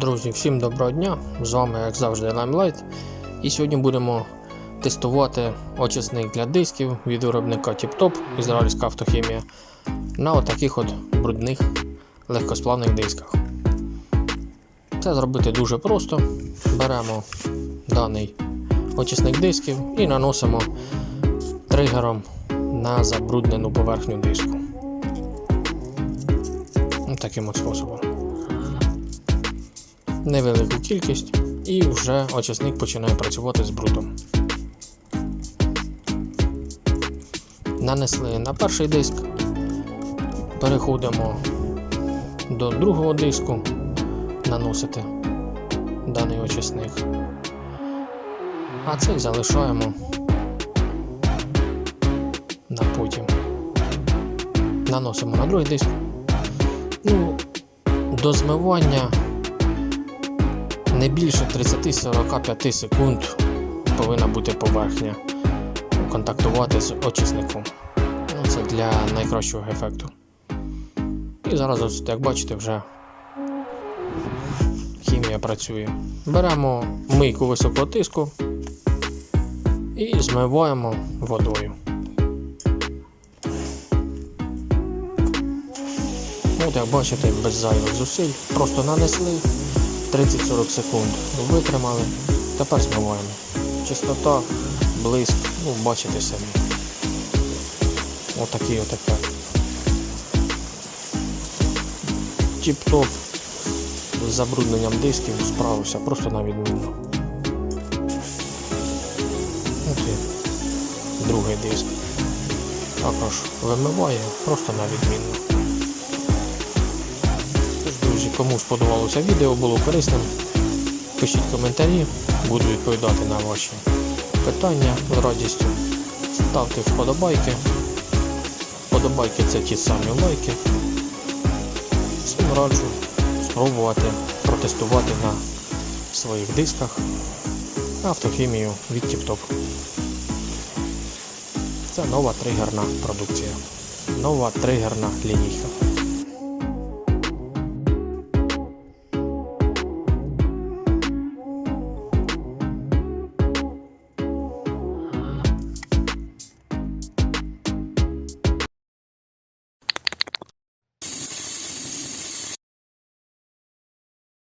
Друзі, всім доброго дня! З вами, як завжди, Limelight. І сьогодні будемо тестувати очисник для дисків від виробника TipTop Ізраїльська автохімія на отаких от брудних легкосплавних дисках. Це зробити дуже просто. Беремо даний очисник дисків і наносимо тригером на забруднену поверхню диску. Таким от способом невелику кількість і вже очисник починає працювати з брудом. Нанесли на перший диск, переходимо до другого диску, наносити даний очисник, а цей залишаємо на потім. Наносимо на другий диск. Ну, до змивання не більше 30-45 секунд повинна бути поверхня контактувати з очисником. Ну, Це для найкращого ефекту. І зараз, ось, як бачите, вже хімія працює. Беремо мийку високого тиску і змиваємо водою. От, як бачите, без зайвих зусиль, просто нанесли 30-40 секунд витримали. Тепер змиваємо. Чистота, блиск, ну бачите самі. Отакий от ефект. Тіп-топ з забрудненням дисків справився просто на і другий диск. Також вимиває просто на відмінно. Кому сподобалося відео, було корисним, пишіть коментарі, буду відповідати на ваші питання з радістю. Ставте вподобайки. Вподобайки це ті самі лайки. Всім раджу спробувати протестувати на своїх дисках автохімію від TipTop. Це нова тригерна продукція. Нова тригерна лінійка.